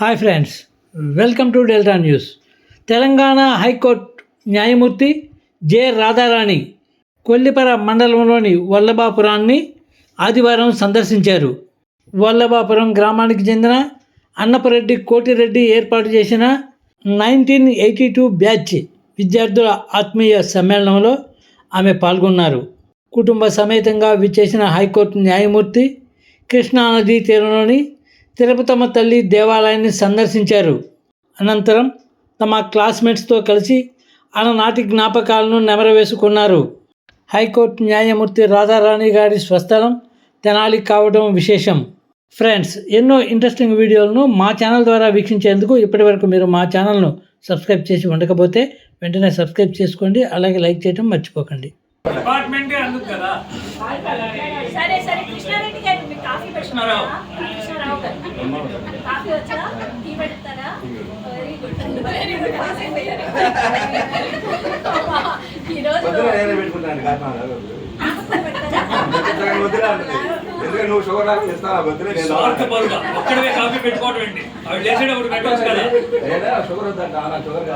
Hi friends welcome to Delta news. Telangana high court న్యాయమూర్తి J Radharani Kollipara మండలంలోని వల్లభాపురాన్ని ఆదివారం సందర్శించారు. వల్లభాపురం గ్రామానికి చెందిన అన్నపరెడ్డి కోటిరెడ్డి ఏర్పాటు చేసిన నైన్టీన్ ఎయిటీ టూ బ్యాచ్ విద్యార్థుల ఆత్మీయ సమ్మేళనంలో ఆమె పాల్గొన్నారు. కుటుంబ సమేతంగా విచ్చేసిన హైకోర్టు న్యాయమూర్తి కృష్ణానదీ తీరంలోని తిరుపతమ్మ తల్లి దేవాలయాన్ని సందర్శించారు. అనంతరం తమ క్లాస్మేట్స్తో కలిసి ఆనాటి జ్ఞాపకాలను నెమరవేసుకున్నారు. హైకోర్టు న్యాయమూర్తి రాధారాణి గారి స్వస్థలం తెనాలి కావడం విశేషం. ఫ్రెండ్స్ ఎన్నో ఇంట్రెస్టింగ్ వీడియోలను మా ఛానల్ ద్వారా వీక్షించేందుకు ఇప్పటివరకు మీరు మా ఛానల్ను సబ్స్క్రైబ్ చేసి ఉండకపోతే వెంటనే సబ్స్క్రైబ్ చేసుకోండి అలాగే లైక్ చేయడం మర్చిపోకండి. సరే సరే కృష్ణారెడ్డి గారు కాఫీ నువ్వు షుగర్ వద్దులే నేను స్వార్థపరుగా ఒక్కడవే కాఫీ పెట్టుకోవడం ఏంటి? అవి లేచేటప్పుడు పెట్టవచ్చు కదా. షుగర్ వద్దంట. షుగర్